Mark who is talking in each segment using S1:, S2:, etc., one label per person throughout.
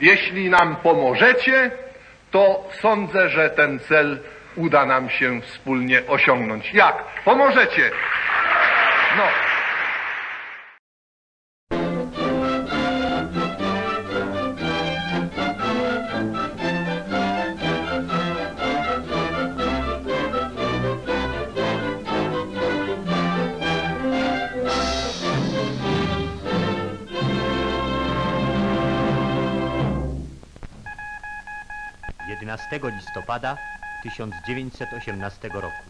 S1: Jeśli nam pomożecie, to sądzę, że ten cel uda nam się wspólnie osiągnąć. Jak? Pomożecie? No.
S2: Jedenastego listopada 1918 roku.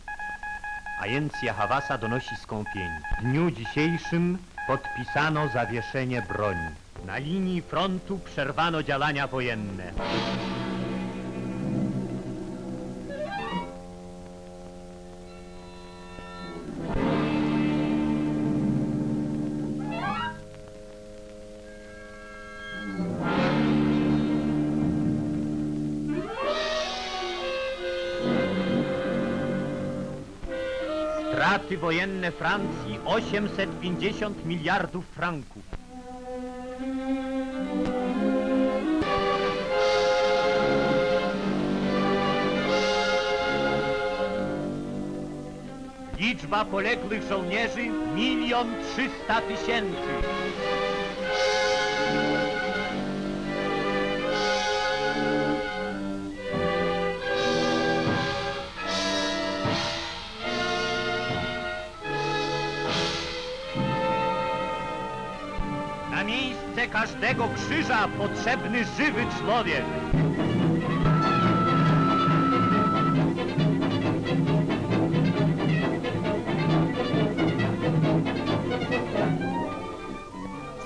S2: Agencja Hawasa donosi skąpienie. W dniu dzisiejszym podpisano zawieszenie broni. Na linii frontu przerwano działania wojenne. Straty wojenne Francji 850 miliardów franków. Liczba poległych żołnierzy milion trzysta tysięcy. Miejsce każdego krzyża potrzebny żywy człowiek.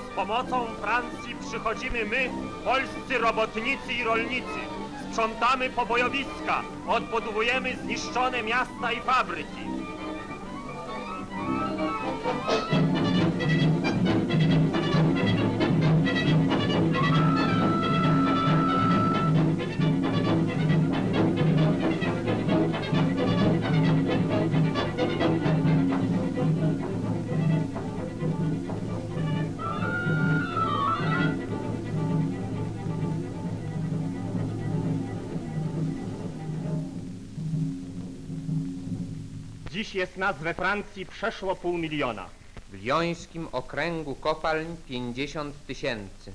S3: Z pomocą Francji przychodzimy my, polscy robotnicy i rolnicy. Sprzątamy pobojowiska, odbudowujemy zniszczone miasta i fabryki. Dziś jest nas we Francji przeszło pół miliona.
S4: W Liońskim okręgu kopalń 50 tysięcy.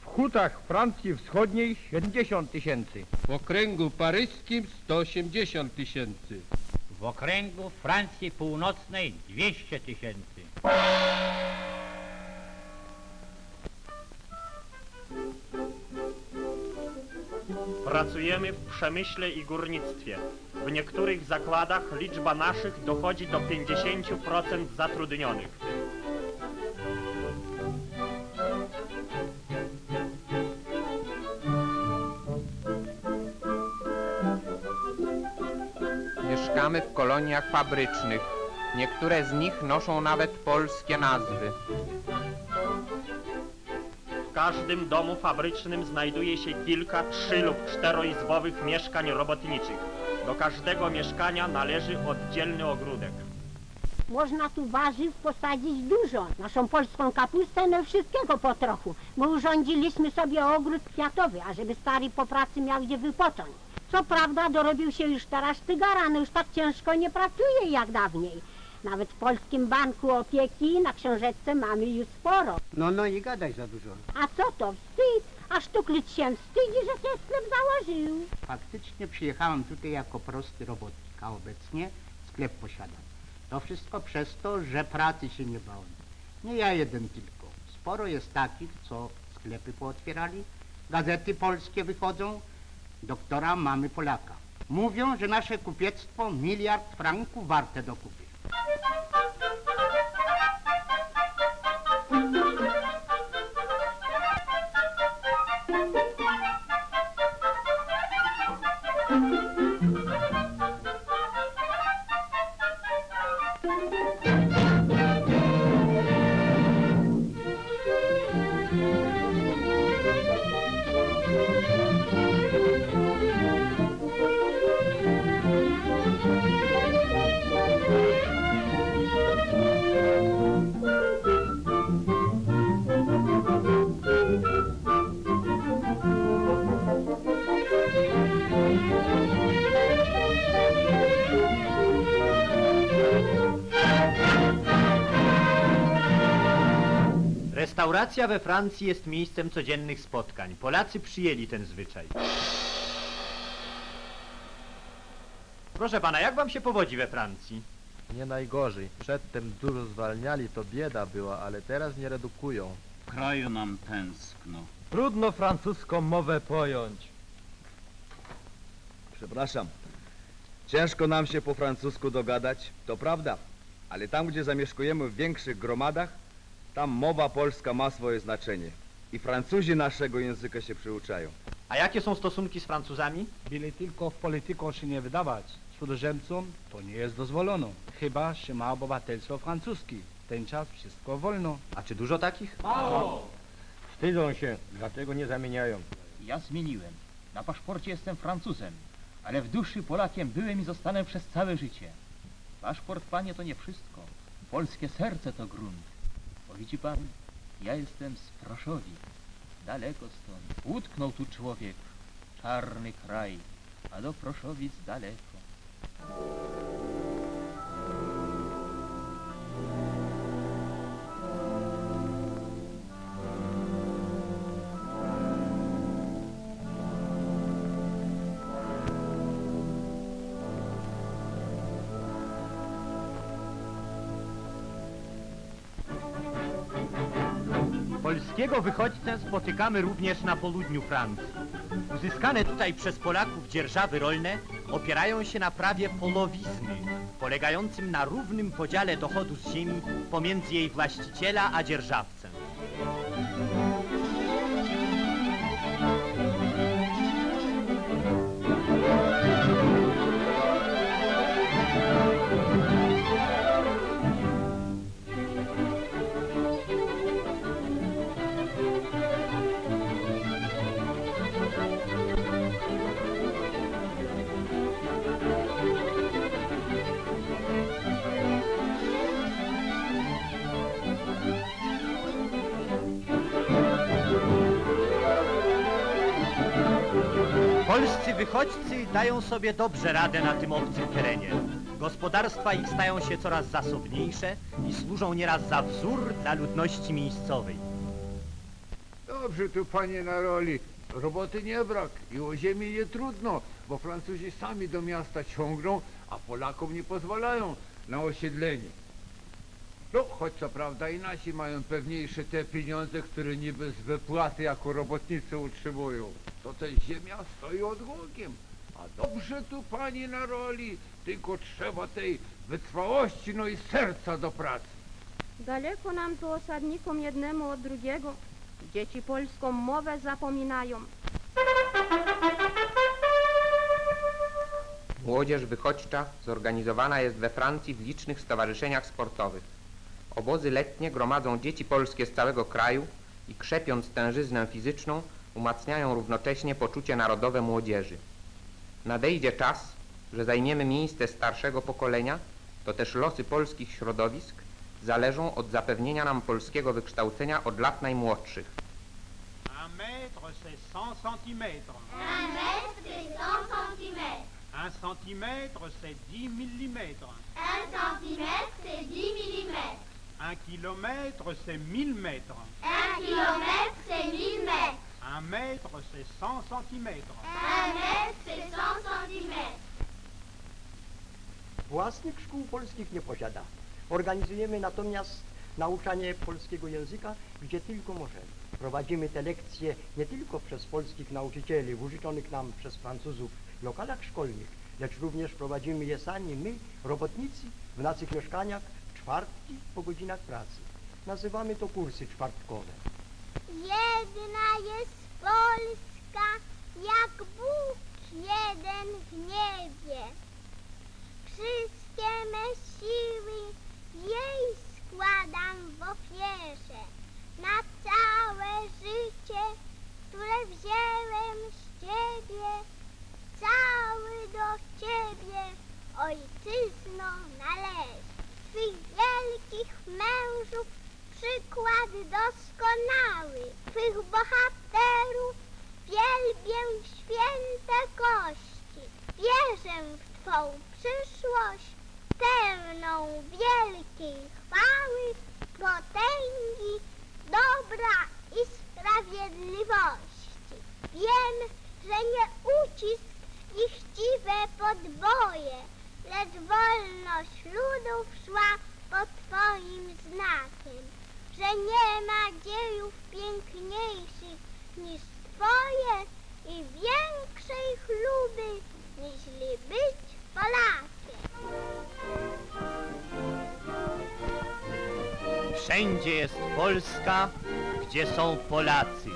S5: W hutach Francji Wschodniej 70 tysięcy.
S6: W okręgu paryskim 180 tysięcy.
S7: W okręgu Francji Północnej 200 tysięcy.
S3: Pracujemy w przemyśle i górnictwie. W niektórych zakładach liczba naszych dochodzi do 50% zatrudnionych.
S4: Mieszkamy w koloniach fabrycznych. Niektóre z nich noszą nawet polskie nazwy.
S3: Każdym domu fabrycznym znajduje się kilka trzy lub czteroizbowych mieszkań robotniczych. Do każdego mieszkania należy oddzielny ogródek.
S8: Można tu warzyw posadzić dużo. Naszą polską kapustę, no wszystkiego po trochu. My urządziliśmy sobie ogród kwiatowy, ażeby stary po pracy miał gdzie wypocząć. Co prawda dorobił się już teraz tygara, no już tak ciężko nie pracuje jak dawniej. Nawet w Polskim Banku Opieki na książeczce mamy już sporo.
S5: No, no nie gadaj za dużo.
S8: A co to wstyd? Aż tuklić się wstydzi, że ten sklep założył.
S9: Faktycznie przyjechałem tutaj jako prosty robotnik, a obecnie sklep posiadam. To wszystko przez to, że pracy się nie bałem. Nie ja jeden tylko. Sporo jest takich, co sklepy pootwierali, gazety polskie wychodzą, doktora mamy Polaka. Mówią, że nasze kupiectwo miliard franków warte do kupy. Thank you.
S2: Restauracja we Francji jest miejscem codziennych spotkań. Polacy przyjęli ten zwyczaj. Proszę pana, jak wam się powodzi we Francji?
S10: Nie najgorzej. Przedtem dużo zwalniali, to bieda była, ale teraz nie redukują.
S7: W kraju nam tęskno.
S5: Trudno francuską mowę pojąć.
S10: Przepraszam. Ciężko nam się po francusku dogadać, to prawda. Ale tam, gdzie zamieszkujemy w większych gromadach, tam mowa polska ma swoje znaczenie. I Francuzi naszego języka się przyuczają.
S2: A jakie są stosunki z Francuzami?
S5: Byle tylko w polityką się nie wydawać. Cudzoziemcom to nie jest dozwolono. Chyba, że ma obywatelstwo francuskie. W ten czas wszystko wolno.
S2: A czy dużo takich?
S5: Wstydzą się, dlatego nie zamieniają.
S7: Ja zmieniłem. Na paszporcie jestem Francuzem, ale w duszy Polakiem byłem i zostanę przez całe życie. Paszport, panie, to nie wszystko. Polskie serce to grunt. Widzi pan, ja jestem z Proszowi. Daleko stąd. Utknął tu człowiek. Czarny kraj, a do Proszowic daleko.
S2: Polskiego wychodźcę spotykamy również na południu Francji. Uzyskane tutaj przez Polaków dzierżawy rolne opierają się na prawie polowizny, polegającym na równym podziale dochodu z ziemi pomiędzy jej właściciela a dzierżawcę. Polscy wychodźcy dają sobie dobrze radę na tym obcym terenie. Gospodarstwa ich stają się coraz zasobniejsze i służą nieraz za wzór dla ludności miejscowej.
S6: Dobrze tu panie na roli. Roboty nie brak i o ziemi nie trudno, bo Francuzi sami do miasta ciągną, a Polakom nie pozwalają na osiedlenie. No, choć co prawda i nasi mają pewniejsze te pieniądze, które niby z wypłaty jako robotnicy utrzymują. To też ziemia stoi odłogiem. A dobrze tu pani na roli, tylko trzeba tej wytrwałości, no i serca do pracy.
S11: Daleko nam tu osadnikom jednemu od drugiego. Dzieci polską mowę zapominają.
S4: Młodzież wychodźcza zorganizowana jest we Francji w licznych stowarzyszeniach sportowych. Obozy letnie gromadzą dzieci polskie z całego kraju i krzepiąc tężyznę fizyczną, umacniają równocześnie poczucie narodowe młodzieży. Nadejdzie czas, że zajmiemy miejsce starszego pokolenia, to też losy polskich środowisk zależą od zapewnienia nam polskiego wykształcenia od lat najmłodszych.
S12: Un mètre, c'est 100 centimètres.
S11: Un mètre, c'est 100 centimètres.
S12: Un centimètre, c'est 10 millimètres.
S11: Un centimètre, c'est 10 millimètres.
S12: Un kilomètre, c'est 1000 mètres.
S11: Un kilomètre, c'est 1000 mètres.
S12: Un mètre, c'est 100 centimètres.
S11: Un mètre, c'est 100 centimètres.
S5: Własnych szkół polskich nie posiada. Organizujemy natomiast nauczanie polskiego języka, gdzie tylko możemy. Prowadzimy te lekcje nie tylko przez polskich nauczycieli, użyczonych nam przez Francuzów w lokalach szkolnych, lecz również prowadzimy je sami my, robotnicy, w naszych mieszkaniach czwartki po godzinach pracy. Nazywamy to kursy czwartkowe.
S11: Jedna jest Polska, jak Bóg jeden w niebie. Wszystkie me siły jej składam w ofierze na całe życie, które wziąłem z ciebie. Cały do ciebie, ojczyzno, należy. Twych wielkich przykład doskonały. Twych bohaterów wielbię święte kości. Wierzę w Twą przyszłość, pełną wielkiej chwały, potęgi dobra i sprawiedliwości. Wiem, że nie ucisk i chciwe podboje, lecz wolność ludów szła pod Twoim znakiem, że nie ma dziejów piękniejszych niż Twoje i większej chluby, niźli być Polakiem.
S2: Wszędzie jest Polska, gdzie są Polacy.